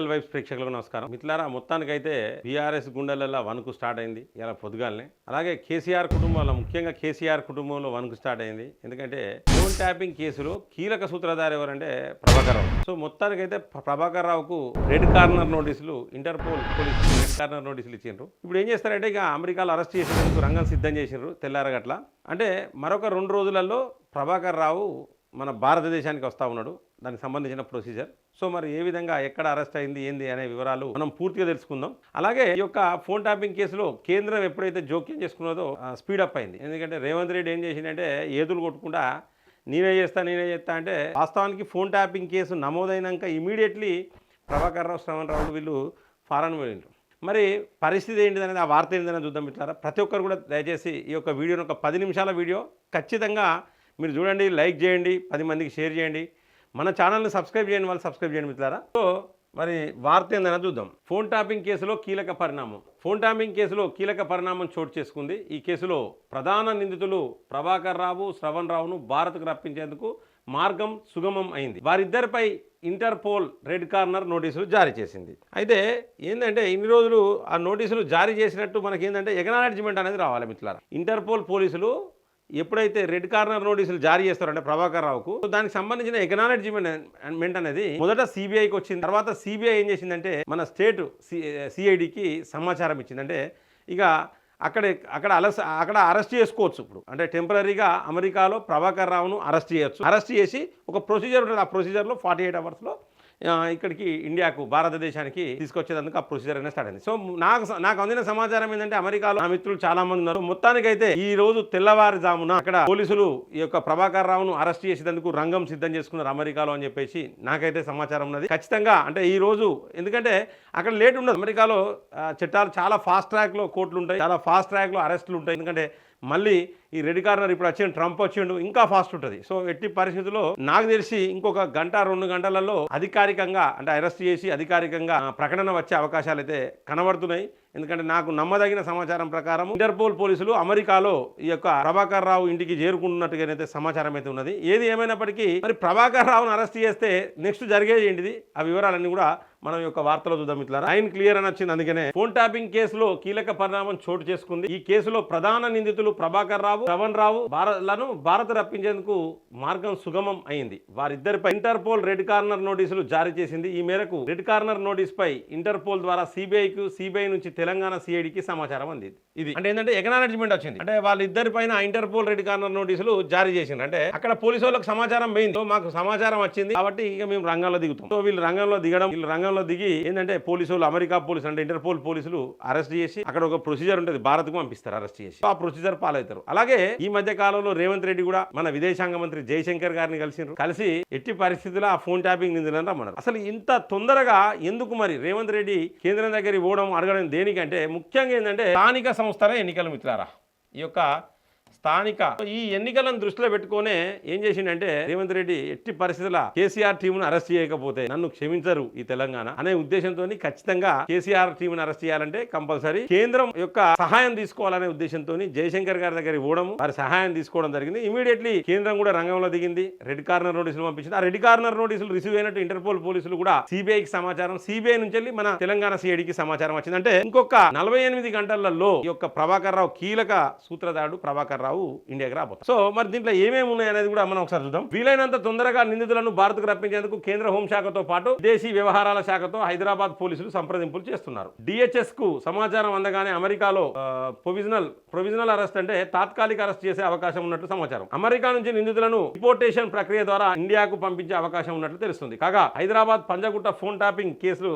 Political vibes ప్రేక్షకులకు నమస్కారం. మిత్రులారా మొత్తానికైతే బీఆర్ఎస్ గుండెలలో వణుకు స్టార్ట్ అయింది ఇలా పొద్దుగాలనే. అలాగే కేసీఆర్ కుటుంబంలో ముఖ్యంగా కేసీఆర్ కుటుంబంలో వణుకు స్టార్ట్ అయింది. ఎందుకంటే ఫోన్ ట్యాపింగ్ కేసులో కీలక సూత్రధారి ఎవరంటే ప్రభాకర్ రావు. సో మొత్తానికైతే ప్ర- ప్రభాకర్ రావుకు రెడ్ కార్నర్ నోటీసులు ఇంటర్పోల్ పోలీసులు రెడ్ కార్నర్ నోటీసులు ఇచ్చిండ్రు. ఇప్పుడు ఏం చేస్తారంటే ఇక అమెరికాలో అరెస్ట్ చేసేందుకు రంగం సిద్ధం చేసిండ్రు తెల్లారగట్ల. అంటే మరొక రెండు రోజులలో ప్రభాకర్ రావు మన భారతదేశానికి వస్తూ ఉన్నాడు. దానికి సంబంధించిన ప్రొసీజర్ సో మరి ఏ విధంగా ఎక్కడ అరెస్ట్ అయింది ఏంది అనే వివరాలు మనం పూర్తిగా తెలుసుకుందాం. అలాగే ఈ యొక్క ఫోన్ ట్యాపింగ్ కేసులో కేంద్రం ఎప్పుడైతే జోక్యం చేసుకున్నదో స్పీడ్ అప్ అయింది. ఎందుకంటే రేవంత్ రెడ్డి ఏం చేసిందంటే ఏదులు కొట్టకుండా నేనే చేస్తా నేనే చేస్తా అంటే వాస్తవానికి ఫోన్ ట్యాపింగ్ కేసు నమోదైనాక ఇమీడియట్లీ ప్రభాకర్ రావు శ్రవణ్ రావు వీళ్ళు ఫారెన్ వెళ్ళిండ్రు మరి పరిస్థితి ఏంటిది అనేది ఆ వార్త ఏంటిదని చూద్దాం ఇట్లారా ప్రతి ఒక్కరు కూడా దయచేసి ఈ యొక్క వీడియోని ఒక పది నిమిషాల వీడియో ఖచ్చితంగా మీరు చూడండి లైక్ చేయండి పది మందికి షేర్ చేయండి. మన ఛానల్ని సబ్స్క్రైబ్ చేయండి వాళ్ళు సబ్స్క్రైబ్ చేయండి మిత్రులారా. సో మరి వార్త ఏందైనా చూద్దాం. ఫోన్ ట్యాపింగ్ కేసులో కీలక పరిణామం. ఫోన్ ట్యాపింగ్ కేసులో కీలక పరిణామం చోటు చేసుకుంది. ఈ కేసులో ప్రధాన నిందితులు ప్రభాకర్ రావు శ్రవణ్ రావును భారత్కు రప్పించేందుకు మార్గం సుగమం అయింది. వారిద్దరిపై ఇంటర్పోల్ రెడ్ కార్నర్ నోటీసులు జారీ చేసింది. అయితే ఏంటంటే ఇన్ని రోజులు ఆ నోటీసులు జారీ చేసినట్టు మనకి ఏంటంటే ఎకనాలజ్మెంట్ అనేది రావాలి మిత్రులారా. ఇంటర్పోల్ పోలీసులు ఎప్పుడైతే రెడ్ కార్నర్ నోటీసులు జారీ చేస్తారంటే ప్రభాకర్ రావుకు దానికి సంబంధించిన ఎకనాలజీమెంట్ అనేది మొదట సిబిఐకి వచ్చింది. తర్వాత సిబిఐ ఏం చేసిందంటే మన స్టేట్ సిఐడికి సమాచారం ఇచ్చిందంటే ఇక అక్కడ అక్కడ అలస్ అక్కడ అరెస్ట్ చేసుకోవచ్చు ఇప్పుడు. అంటే టెంపరీగా అమెరికాలో ప్రభాకర్ రావును అరెస్ట్ చేయొచ్చు. అరెస్ట్ చేసి ఒక ప్రొసీజర్ ఉంటుంది. ఆ ప్రొసీజర్లో ఫార్టీ ఎయిట్ అవర్స్లో ఇక్కడికి ఇండియాకు భారతదేశానికి తీసుకొచ్చేందుకు ఆ ప్రొసీజర్ అనేది స్టార్ట్ అయింది. సో నాకు నాకు అందిన సమాచారం ఏంటంటే అమెరికాలో నా మిత్రులు చాలా మంది ఉన్నారు. మొత్తానికైతే ఈ రోజు తెల్లవారుజామున అక్కడ పోలీసులు ఈ యొక్క ప్రభాకర్ రావును అరెస్ట్ చేసేందుకు రంగం సిద్ధం చేసుకున్నారు అమెరికాలో అని చెప్పేసి నాకైతే సమాచారం ఉన్నది. ఖచ్చితంగా అంటే ఈ రోజు ఎందుకంటే అక్కడ లేట్ ఉండదు. అమెరికాలో చట్టాలు చాలా ఫాస్ట్ ట్రాక్లో కోర్టులు ఉంటాయి చాలా ఫాస్ట్ ట్రాక్లో అరెస్టులు ఉంటాయి. ఎందుకంటే మళ్ళీ ఈ రెడ్ కార్నర్ ఇప్పుడు వచ్చిండు ట్రంప్ వచ్చిండు ఇంకా ఫాస్ట్ ఉంటుంది. సో ఎట్టి పరిస్థితుల్లో నాకు తెలిసి ఇంకొక గంట రెండు గంటలలో అధికారికంగా అంటే అరెస్ట్ చేసి అధికారికంగా ప్రకటన వచ్చే అవకాశాలు అయితే కనబడుతున్నాయి. ఎందుకంటే నాకు నమ్మదగిన సమాచారం ప్రకారం ఇంటర్పోల్ పోలీసులు అమెరికాలో ఈ యొక్క ప్రభాకర్ రావు ఇంటికి చేరుకుంటున్నట్టుగానైతే సమాచారం అయితే ఉన్నది. ఏది ఏమైనప్పటికీ మరి ప్రభాకర్ రావును అరెస్ట్ చేస్తే నెక్స్ట్ జరిగేది ఏంటిది? ఆ వివరాలన్నీ కూడా మనం యొక్క వార్తలో చూద్దాం ఇట్లా లైన్ క్లియర్ అని వచ్చింది అందుకనే ఫోన్ ట్యాపింగ్ కేసులో కీలక పరిణామం చోటు చేసుకుంది. ఈ కేసులో ప్రధాన నిందితులు ప్రభాకర్ రావు శ్రవణ్ రావు భారత్లను భారత్ రప్పించేందుకు మార్గం సుగమం అయింది. వారిద్దరిపై ఇంటర్పోల్ రెడ్ కార్నర్ నోటీసులు జారీ చేసింది. ఈ మేరకు రెడ్ కార్నర్ నోటీస్ పై ఇంటర్పోల్ ద్వారా సిబిఐకు సిబిఐ నుంచి తెలంగాణ సిఐడికి సమాచారం అందింది. ఇది అంటే ఏంటంటే ఎకనాలజ్మెంట్ వచ్చింది. అంటే వాళ్ళిద్దరి పైన ఇంటర్పోల్ రెడ్ కార్నర్ నోటీసులు జారీ చేసింది అంటే అక్కడ పోలీసు వాళ్ళకి సమాచారం పోయింది. మాకు సమాచారం వచ్చింది కాబట్టి ఇక మేము రంగంలో దిగుతాం. సో వీళ్ళు రంగంలో దిగడం వీళ్ళు విమానంలో దిగి ఏంటంటే పోలీసులు అమెరికా పోలీసులు అంటే ఇంటర్పోల్ పోలీసులు అరెస్ట్ చేసి అక్కడ ఒక ప్రొసీజర్ ఉంటుంది భారత్కు పంపిస్తారు అరెస్ట్ చేసి. ఆ ప్రొసీజర్ పాలవుతారు. అలాగే ఈ మధ్య కాలంలో రేవంత్ రెడ్డి కూడా మన విదేశాంగ మంత్రి జయశంకర్ గారిని కలిసి కలిసి ఎట్టి పరిస్థితుల్లో ఆ ఫోన్ ట్యాపింగ్ నిందితులను రమ్మన్నారు. అసలు ఇంత తొందరగా ఎందుకు మరి రేవంత్ రెడ్డి కేంద్రం దగ్గరికి పోవడం అడగడం దేనికంటే ముఖ్యంగా ఏంటంటే స్థానిక సంస్థల ఎన్నికలు మిత్రారా ఈ యొక్క స్థానిక. ఈ ఎన్నికలను దృష్టిలో పెట్టుకునే ఏం చేసిండంటే రేవంత్ రెడ్డి ఎట్టి పరిస్థితుల కేసీఆర్ టీమును అరెస్ట్ చేయకపోతే నన్ను క్షమించరు ఈ తెలంగాణ అనే ఉద్దేశంతో ఖచ్చితంగా కేసీఆర్ టీమును అరెస్ట్ చేయాలంటే కంపల్సరీ కేంద్రం యొక్క సహాయం తీసుకోవాలనే ఉద్దేశంతో జయశంకర్ గారి దగ్గర పోవడం వారి సహాయం తీసుకోవడం జరిగింది. ఇమీడియట్లీ కేంద్రం కూడా రంగంలో దిగింది. రెడ్ కార్నర్ నోటీసులు పంపించింది. ఆ రెడ్ కార్నర్ నోటీసులు రిసీవ్ అయినట్టు ఇంటర్పోల్ పోలీసులు కూడా సిబిఐకి సమాచారం సిబిఐ నుంచి వెళ్ళి మన తెలంగాణ సిఐడికి సమాచారం వచ్చింది. అంటే ఇంకొక నలభై ఎనిమిది గంటలలో ఈ యొక్క ప్రభాకర్ రావు కీలక సూత్రధారుడు ప్రభాకర్ రావు ఇండియాకి రాబోతుంది సో మరి దీంట్లో ఏమేమి ఉన్నాయి అనేది కూడా మనం ఒకసారి చూద్దాం. వీలైనంత తొందరగా నిందితులను భారత్కు రప్పించేందుకు కేంద్ర హోంశాఖతో పాటు విదేశీ వ్యవహారాల శాఖతో హైదరాబాద్ పోలీసులు సంప్రదింపులు చేస్తున్నారు. డిహెచ్ఎస్కు సమాచారం అందగానే అమెరికాలో ప్రొవిజనల్ ప్రొవిజనల్ అరెస్ట్ అంటే తాత్కాలిక అరెస్ట్ చేసే అవకాశం ఉన్నట్లు సమాచారం. అమెరికా నుంచి నిందితులను డిపోర్టేషన్ ప్రక్రియ ద్వారా ఇండియాకు పంపించే అవకాశం ఉన్నట్లు తెలుస్తుంది. కాగా హైదరాబాద్ పంజగుట్ట ఫోన్ ట్యాపింగ్ కేసులు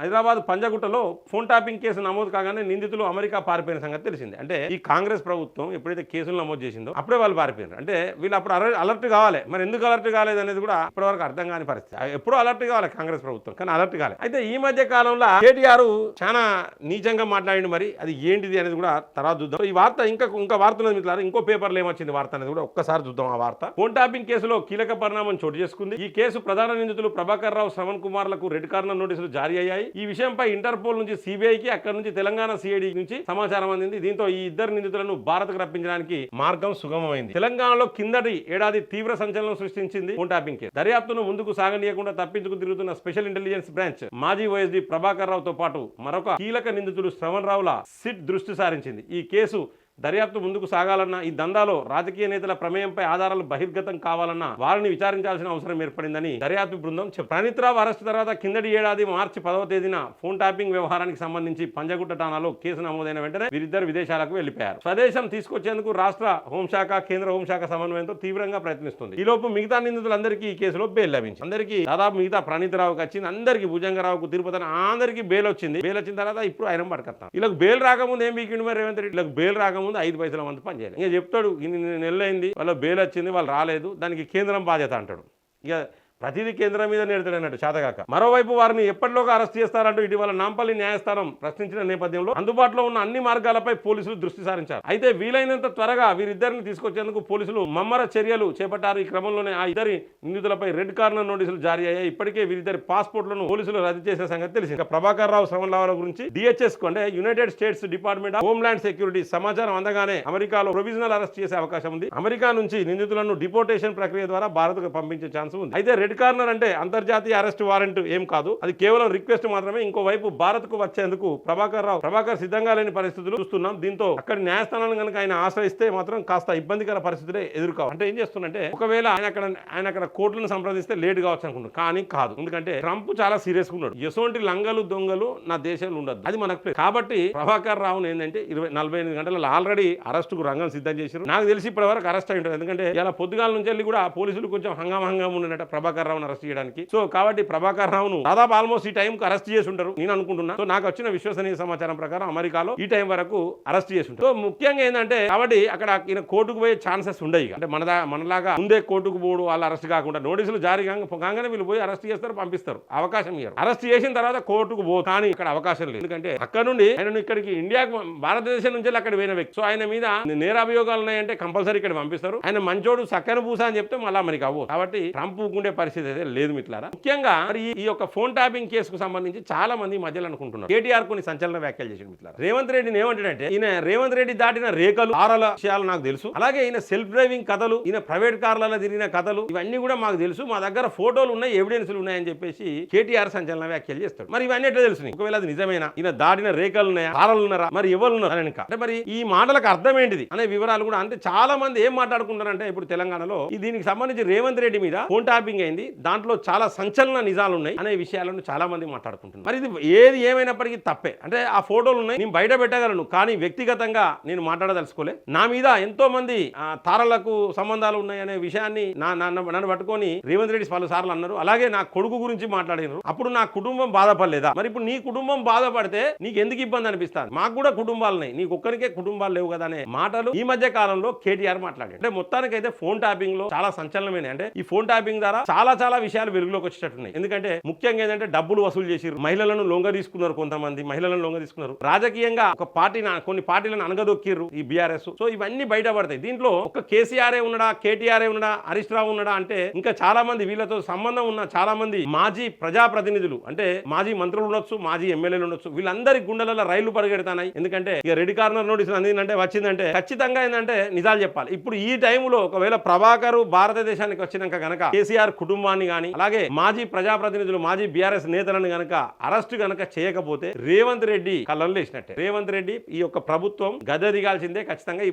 హైదరాబాద్ పంజగుట్టలో ఫోన్ ట్యాపింగ్ కేసు నమోదు కాగానే నిందితులు అమెరికా పారిపోయిన సంగతి తెలిసింది. అంటే ఈ కాంగ్రెస్ ప్రభుత్వం ఎప్పుడైతే కేసులు నమోదు చేసిందో అప్పుడే వాళ్ళు పారిపోయారు అంటే వీళ్ళు అప్పుడు అలర్ట్ కావాలి. మరి ఎందుకు అలర్ట్ కాలేదు అనేది కూడా అప్పటివరకు అర్థం కాని పరిస్థితి. ఎప్పుడూ అలర్ట్ కావాలి కాంగ్రెస్ ప్రభుత్వం కానీ అలర్ట్ కాలేదు అయితే ఈ మధ్య కాలంలో కేటీఆర్ చాలా నీచంగా మాట్లాడిండు మరి అది ఏంటిది అనేది కూడా తర్వాత చూద్దాం. ఈ వార్త ఇంకా ఇంకా వార్త ఉన్నది మిత్రులారా ఇంకో పేపర్లో ఏమొచ్చింది వార్త అనేది కూడా ఒక్కసారి చూద్దాం ఆ వార్త. ఫోన్ ట్యాపింగ్ కేసులో కీలక పరిణామం చోటు చేసుకుంది. ఈ కేసు ప్రధాన నిందితులు ప్రభాకర్ రావు శ్రవణ్ కుమార్లకు రెడ్ కార్నర్ నోటీసులు జారీ అయ్యాయి. ఈ విషయంపై ఇంటర్పోల్ నుంచి సిబిఐకి అక్కడ నుంచి తెలంగాణ సిఐడి నుంచి సమాచారం అందింది. దీంతో ఈ ఇద్దరు నిందితులను భారత్కు రప్పించడానికి మార్గం సుగమమైంది. తెలంగాణలో కిందటి ఏడాది తీవ్ర సంచలనం సృష్టించింది ఫోన్ ట్యాపింగ్ కేసు. దర్యాప్తును ముందుకు సాగనీయకుండా తప్పించుకు తిరుగుతున్న స్పెషల్ ఇంటెలిజెన్స్ బ్రాంచ్ మాజీ వైఎస్డి ప్రభాకర్ రావుతో పాటు మరొక కీలక నిందితుడు శ్రవణ్ రావుల సిట్ దృష్టి సారించింది. ఈ కేసు దర్యాప్తు ముందుకు సాగాలన్నా ఈ దందాలో రాజకీయ నేతల ప్రమేయంపై ఆధారాలు బహిర్గతం కావాలన్నా వారిని విచారించాల్సిన అవసరం ఏర్పడిందని దర్యాప్తు బృందం చెప్పారు ప్రణీత్ అరెస్టు తర్వాత కిందటి ఏడాది మార్చి పదవ తేదీన ఫోన్ ట్యాపింగ్ వ్యవహారానికి సంబంధించి పంజగుట్ట ఠానాలో కేసు నమోదైన వెంటనే వీరిద్దరు విదేశాలకు వెళ్ళిపోయారు స్వదేశం తీసుకొచ్చేందుకు రాష్ట్ర హోంశాఖ కేంద్ర హోంశాఖ సమన్వయంతో తీవ్రంగా ప్రయత్నిస్తుంది. ఈలోపు మిగతా నిందితులందరికీ ఈ కేసులో బెయిల్ లభించింది. అందరికీ దాదాపు మిగతా ప్రణిత్రావుకి వచ్చింది. అందరికీ భుజంగరావుకు తిరుపతి అందరికీ బెయిల్ వచ్చింది. బెయిల్ వచ్చిన తర్వాత ఇప్పుడు ఆయన పడకత్తాం. ఇలా బెయిల్ రాకముందు ఏం వీకిండి మరి రేవంత్ రెడ్డి? ఇలా బెయిల్ రాకముందు ఐదు పైసల మంది పని చేయాలి. ఇంకా చెప్తాడు ఇన్ని నెలలైంది వాళ్ళ బెయిల్ వచ్చింది వాళ్ళు రాలేదు దానికి కేంద్రం బాధ్యత అంటాడు. ఇక ప్రతిదీ కేంద్రం మీద నేడుతాడు అన్నట్టు చేతగాక. మరోవైపు వారిని ఎప్పటిలోగా అరెస్ట్ చేస్తారంటూ ఇటీవల నాంపల్లి న్యాయస్థానం ప్రశ్నించిన నేపథ్యంలో అందుబాటులో ఉన్న అన్ని మార్గాలపై పోలీసులు దృష్టి సారించారు. అయితే వీలైనంత త్వరగా వీరిద్దరిని తీసుకొచ్చేందుకు పోలీసులు మమ్మర చర్యలు చేపట్టారు. ఈ క్రమంలోనే ఆ ఇద్దరి నిందితులపై రెడ్ కార్నర్ నోటీసులు జారీ అయ్యాయి. ఇప్పటికే వీరిద్దరి పాస్పోర్ట్లను పోలీసులు రద్దు చేసిన సంగతి తెలిసింది. ప్రభాకర్ రావు శ్రవణరావుల గురించి డిహెచ్ఎస్ అంటే United States Department of Homeland Security సమాచారం అందగానే అమెరికాలో ప్రొవిజనల్ అరెస్ట్ చేసే అవకాశం ఉంది. అమెరికా నుంచి నిందితులను డిపోర్టేషన్ ప్రక్రియ ద్వారా భారత్కు పంపించే ఛాన్స్ ఉంది. అయితే రెడ్ కార్నర్ అంటే అంతర్జాతీయ అరెస్ట్ వారెంట్ ఏం కాదు. అది కేవలం రిక్వెస్ట్ మాత్రమే. ఇంకోవైపు భారత్కు వచ్చేందుకు ప్రభాకర్ రావు ప్రభాకర్ సిద్ధంగా లేని పరిస్థితులు చూస్తున్నాం. దీంతో అక్కడ న్యాయస్థానాన్ని కనుక ఆయన ఆశ్రయిస్తే మాత్రం కాస్త ఇబ్బందికర పరిస్థితులే ఎదుర్కోవాలి. అంటే ఏం చేస్తుందంటే ఒకవేళ ఆయన అక్కడ ఆయన అక్కడ కోర్టులను సంప్రదిస్తే లేట్ కావచ్చు అనుకుంటున్నాను కానీ కాదు. ఎందుకంటే ట్రంప్ చాలా సీరియస్ ఉన్నాడు. ఎసోంటి లంగలు దొంగలు నా దేశంలో ఉండదు అది మనకు కాబట్టి ప్రభాకర్ రావును ఏంటంటే ఇరవై నలభై ఎనిమిది గంటలలో ఆల్రెడీ అరెస్టుకు రంగం సిద్ధం చేశారు నాకు తెలిసి ఇప్పటి వరకు అరెస్ట్ అయి ఉంటుంది. ఎందుకంటే ఇలా పొద్దుగాల నుంచి వెళ్ళి కూడా పోలీసులు కొంచెం హంగామ హంగామ ఉండేట ప్రభాకర్ రావును అరెస్ట్ చేయడానికి. సో కాబట్టి ప్రభాకర్ రావును దాదాపు ఆల్మోస్ట్ ఈ టైంకి అరెస్ట్ చేసి ఉంటారు నేను అనుకుంటున్నా. సో నాకు వచ్చిన విశ్వసనీయ సమాచారం ప్రకారం అమెరికాలో ఈ టైం వరకు అరెస్ట్ చేసి ఉంటారు సో ముఖ్యంగా ఏంటంటే కాబట్టి అక్కడ ఈయన కోర్టుకు పోయే ఛాన్సెస్ ఉండవు అంటే మనదా మనలాగా ముందే కోర్టుకు పోడు వాళ్ళు అరెస్ట్ కాకుండా నోటీసులు జారీ కాగానే వీళ్ళు పోయి అరెస్ట్ చేస్తారు పంపిస్తారు. అవకాశం ఇయ్యరు. అరెస్ట్ చేసిన తర్వాత కోర్టుకు పో కానీ ఇక్కడ అవకాశం లేదు. ఎందుకంటే అక్కడ నుండి ఆయన ఇక్కడికి ఇండియాకు భారతదేశం నుంచి అక్కడ పోయిన వ్యక్తి. సో ఆయన మీద నేరాభియోగాలు ఉన్నాయంటే కంపల్సరీ ఇక్కడ పంపిస్తారు. ఆయన మంచోడు చక్కని పూస అని చెప్తే మళ్ళీ మరి అవ్వదు కాబట్టి ట్రంప్ ఊకుండే పరిస్థితి అయితే లేదు మిట్లారా. ముఖ్యంగా మరి ఈ- యొక్క ఫోన్ ట్యాపింగ్ కేసుకు సంబంధించి చాలా మంది మధ్యలో అనుకుంటున్నారు. కేటీఆర్ కొన్ని సంచలన వ్యాఖ్యలు చేసిన మిట్లారా. రేవంత్ రెడ్డిని ఏమంటాడంటే ఈయన రేవంత్ రెడ్డి దాటిన రేఖలు ఆరల విషయాలు నాకు తెలుసు. అలాగే ఈయన సెల్ఫ్ డ్రైవింగ్ కథలు ఈయన ప్రైవేట్ కార్లలో తిరిగిన కథలు ఇవన్నీ కూడా మాకు తెలుసు. మా దగ్గర ఫోటోలు ఉన్నాయి ఎవిడెన్స్లు ఉన్నాయని చెప్పేసి కేటీఆర్ సంచలన వ్యాఖ్యలు చేస్తాడు. మరి ఇవన్నీ ఎట్లా తెలుసు ఒకవేళ అది నిజమేనా? ఈయన దాటిన రేఖలు ఉన్నాయా? ఆరలు ఉన్నారా? మరి ఎవరు ఉన్నారా? అని అంటే మరి ఈ మాటలకు అర్థం ఏంటిది? అనే వివరాలు కూడా అంటే చాలా మంది ఏం మాట్లాడుకుంటారంటే ఇప్పుడు తెలంగాణలో దీనికి సంబంధించి రేవంత్ రెడ్డి మీద ఫోన్ టాపింగ్ అయింది. దాంట్లో చాలా సంచలన నిజాలు ఉన్నాయి అనే విషయాలను చాలా మంది మాట్లాడుకుంటున్నారు. మరి ఇది ఏది ఏమైనప్పటికీ తప్పే. అంటే ఆ ఫోటోలు ఉన్నాయి. నేను బయట పెట్టగలను కానీ వ్యక్తిగతంగా నేను మాట్లాడదలుచుకోలే. నా మీద ఎంతో మంది ఆ, తారలకు సంబంధాలు ఉన్నాయి అనే విషయాన్ని నా నన్ను నన్ను పట్టుకొని రేవంత్ రెడ్డి పలు సార్లు అన్నారు. అలాగే నా కొడుకు గురించి మాట్లాడినారు. అప్పుడు నా కుటుంబం బాధపడలేదా? మరి ఇప్పుడు నీ కుటుంబం బాధపడితే నీకు ఎందుకు ఇబ్బంది అనిపిస్తాను మాకు కూడా కుటుంబాలు ఉన్నాయి నీకు ఒక్కరికే కుటుంబాలు లేవు కదా అనే మాటలు ఈ మధ్య కాలంలో కేటీఆర్ మాట్లాడారు అంటే మొత్తానికైతే ఫోన్ ట్యాపింగ్లో చాలా సంచలనమైన అంటే ఈ ఫోన్ ట్యాపింగ్ ద్వారా చాలా చాలా విషయాలు వెలుగులోకి వచ్చేటట్టున్నాయి. ఎందుకంటే ముఖ్యంగా ఏంటంటే డబ్బులు వసూలు చేసి మహిళలను లొంగ తీసుకున్నారు కొంతమంది. మహిళలను లొంగ తీసుకున్నారు. రాజకీయంగా ఒక పార్టీని కొన్ని పార్టీలను అనగదొక్కిర్రు ఈ బీఆర్ఎస్. సో ఇవన్నీ బయటపడతాయి. దీంట్లో ఒక కేసీఆర్ఏ ఉన్నాడా కేటీఆర్ఏ ఉన్నాడా హరీష్ రావు ఉన్నాడా అంటే ఇంకా చాలా మంది వీళ్ళతో సంబంధం ఉన్న చాలా మంది మాజీ ప్రజాప్రతినిధులు. అంటే మాజీ మంత్రులు ఉండొచ్చు మాజీ ఎమ్మెల్యేలు ఉండొచ్చు. వీళ్ళందరి గుండెలలో రైళ్ళు పరిగెడతాయి ఎందుకంటే ఇక రెడ్ కార్నర్ నోటీస్ అందిందంటే వచ్చిందంటే ఖచ్చితంగా ఏంటంటే నిజాలు చెప్పాలి. ఇప్పుడు ఈ టైంలో ఒకవేళ ప్రభాకర్ భారతదేశానికి వచ్చినాక గనక కేసీఆర్ కుటుంబం కుటుంబాన్ని కానీ అలాగే మాజీ ప్రజాప్రతినిధులు మాజీ బీఆర్ఎస్ నేతలను గనక అరెస్ట్ గనక చేయకపోతే రేవంత్ రెడ్డి కళ్ళలు లేచినట్టే రేవంత్ రెడ్డి ఈ యొక్క ప్రభుత్వం గద దిగాల్సిందే ఖచ్చితంగా.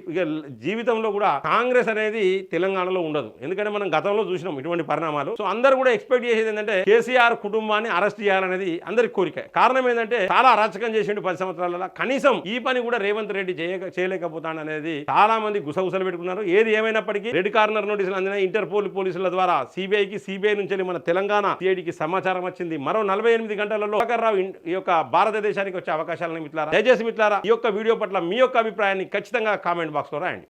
జీవితంలో కూడా కాంగ్రెస్ అనేది తెలంగాణలో ఉండదు. ఎందుకంటే మనం గతంలో చూసినాం ఇటువంటి పరిణామాలు. సో అందరూ కూడా ఎక్స్పెక్ట్ చేసేది ఏంటంటే కేసీఆర్ కుటుంబాన్ని అరెస్ట్ చేయాలనేది అందరి కోరిక. కారణం ఏంటంటే చాలా అరాచకం చేసిండు పది సంవత్సరాల కనీసం ఈ పని కూడా రేవంత్ రెడ్డి చేయక చేయలేకపోతాడు అనేది చాలా మంది గుసగుసలు పెట్టుకున్నారు. ఏది ఏమైనప్పటికీ రెడ్ కార్నర్ నోటీసులు అందిన ఇంటర్పోల్ పోలీసుల ద్వారా సిబిఐకి సిబిఐ నుంచి మన తెలంగాణ సిఐడికి సమాచారం వచ్చింది. మరో నలభై ఎనిమిది గంటలలో ప్రభాకర్ రావు ఈ యొక్క భారతదేశానికి వచ్చే అవకాశాలను మిట్లారా దయచేసి మిట్లారా ఈ యొక్క వీడియో పట్ల మీ యొక్క అభిప్రాయాన్ని ఖచ్చితంగా కామెంట్ బాక్స్లో రాయండి.